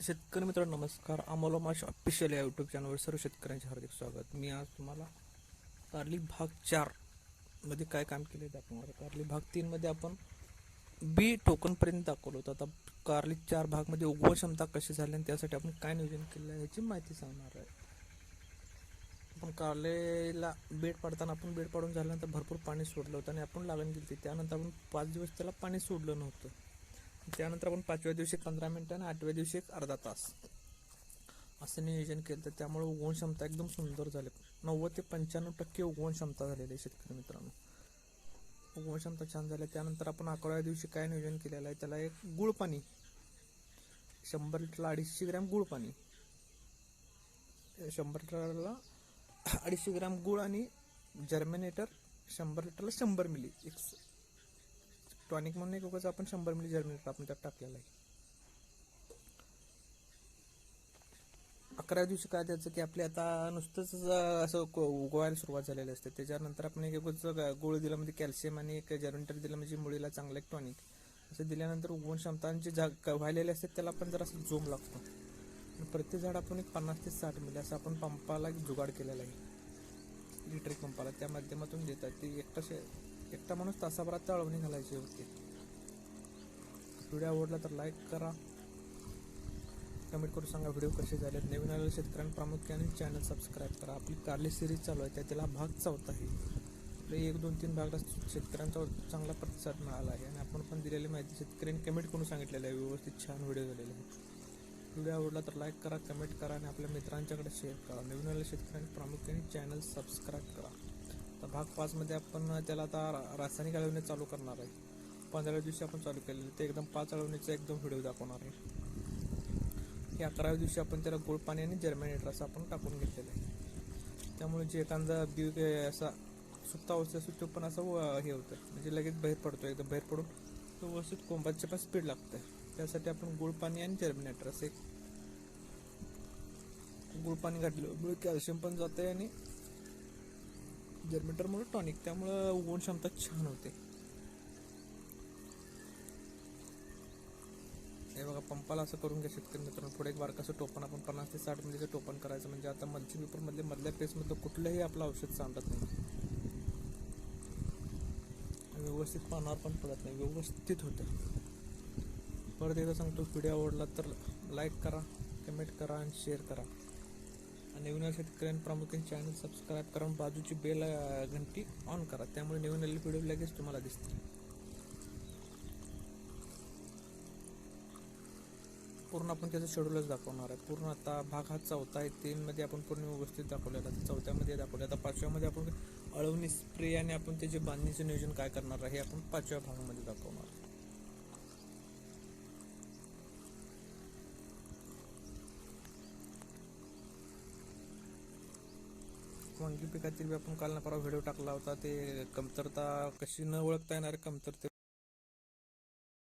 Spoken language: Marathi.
शेतकरी मित्र नमस्कार. आम्हाला माझ्या ऑफिशियल या यूट्यूब चॅनलवर सर्व शेतकऱ्यांचे हार्दिक स्वागत. मी आज तुम्हाला कारली भाग चारमध्ये काय काम केले ते दाखवणार कारली भाग तीन मध्ये आपण बी टोकनपर्यंत दाखवलं होतं. आता कारली चार भागमध्ये उगव क्षमता कशी झाली आणि त्यासाठी आपण काय नियोजन केलं आहे याची माहिती सांगणार आहे. आपण कारलेला बेड पाडताना आपण बेड पाडून झाल्यानंतर भरपूर पाणी सोडलं होतं आणि आपण लागण गेली त्यानंतर आपण पाच दिवस त्याला पाणी सोडलं नव्हतं. त्यानंतर आपण पाचव्या दिवशी पंधरा मिनटं आणि आठव्या दिवशी एक अर्धा तास. असं नियोजन केलं तर त्यामुळे उगवण क्षमता एकदम सुंदर झाली. नव्वद ते पंच्याण्णव टक्के उगवण क्षमता झालेली आहे शेतकरी मित्रांनो. उगवण क्षमता छान झाली. त्यानंतर आपण अकराव्या दिवशी काय नियोजन केलेलं आहे त्याला एक गुळ पाणी. शंभर लिटरला अडीचशे ग्रॅम गुळ पाणी. शंभर लिटरला अडीचशे ग्रॅम गुळ आणि जर्मिनेटर शंभर लिटरला शंभर मिली. एक टॉनिक म्हणून एक उगाच आपण शंभर मिली जर्मिनेटर आपण त्यात टाकलेलं आहे. अकरा दिवशी काय द्यायचं की आपले आता नुसतंच असं को- उगवायला सुरुवात झालेली असते. त्याच्यानंतर आपण एक उगाच ग- गोळ दिला म्हणजे कॅल्शियम आणि एक जर्मिनेटर दिलं म्हणजे मुळीला चांगलं एक टॉनिक. असं दिल्यानंतर उगवण क्षमतांचे जे व्हायलेले असतात त्याला आपण जर असं जोम लागतो. प्रत्येक झाड आपण एक पन्नास ते साठ मिली असं आपण पंपाला एक जुगाड केलेला आहे. लिटर पंपाला त्या माध्यमातून देतात. ते एकटाशे एकटा माणूस तासाभरात तळवणी घालायची होती. व्हिडिओ आवडला तर लाईक करा. कमेंट करून सांगा व्हिडिओ कसे झाले नवीन आलेल्या शेतकऱ्यांना प्रामुख्याने चॅनल सबस्क्राईब करा. आपली कारली सिरीज चालू आहे. त्याला भाग चौथा आहे. आपले एक दोन तीन भागला शेतकऱ्यांचा चांगला प्रतिसाद मिळाला आहे. आणि आपण पण दिलेली माहिती शेतकऱ्यांनी कमेंट करून सांगितलेलं आहे. व्यवस्थित छान व्हिडिओ झालेले आहेत. व्हिडिओ आवडला तर लाईक करा कमेंट करा आणि आपल्या मित्रांच्याकडे शेअर करा. नवीन आलेल्या शेतकऱ्यांनी प्रामुख्याने चॅनल सबस्क्राईब करा. तर भाग पाचमध्ये आपण त्याला आता रासायनिक अळवणे चालू करणार आहे. पंधराव्या दिवशी आपण चालू केलेलं ते एकदम पाच अळवणीचा एकदम व्हिडिओ दाखवणार आहे. हे अकराव्या दिवशी आपण त्याला गोड पाणी आणि जर्मिनेटर असं आपण टाकून घेतलेलं आहे. त्यामुळे जे एखादा बी असा सुप्त अवस्था असतो तो पण असं व- हे होतं. म्हणजे लगेच बाहेर पडतो एकदम बाहेर पडून तो व्यवस्थित कोंबाचे पण स्पीड लागतं त्यासाठी आपण गुळ पाणी आणि जर्मिनेटर असे एक गुळ पाणी घातलं. कॅल्शियम पण जाते आणि जर्मिनेटरमुळे टॉनिक त्यामुळं उगवण क्षमता छान होते. हे बघा पंपाला असं करून घ्या शेतकरी मित्रांनो. पुढे एक बारकाचं टोपण आपण पन्नास ते साठ मिलीचं टोपण करायचं. म्हणजे आता मध्य पेपरमधले मधल्या पेसमधलं कुठलंही आपलं औषध सांडत नाही. व्यवस्थित पानावर पण पडत नाही. व्यवस्थित होतं. परत एकदा सांगतो व्हिडिओ आवडला तर लाईक करा कमेंट करा आणि शेअर करा. नवीन शेतकऱ्यांनी प्रामुख्याने चॅनल सबस्क्राईब करून बाजूची बेल घंटी ऑन करा. त्यामुळे नवीन आलेले व्हिडिओ लगेच तुम्हाला दिसतील. पूर्ण आपण त्याचं शेड्यूलच दाखवणार आहे. पूर्ण आता भाग हा चौथा आहे. तीनमध्ये आपण पूर्ण व्यवस्थित दाखवलेला आहे. चौथ्यामध्ये दाखवले आता पाचव्यामध्ये आपण अळवणी स्प्रे आणि आपण त्याचे बांधणीचं नियोजन काय करणार आहे हे आपण पाचव्या भागामध्ये दाखवणार. म्हणजे पिकातील आपण काल ना परवा व्हिडिओ टाकला होता ते कमतरता कशी न ओळखता येणार कमतरते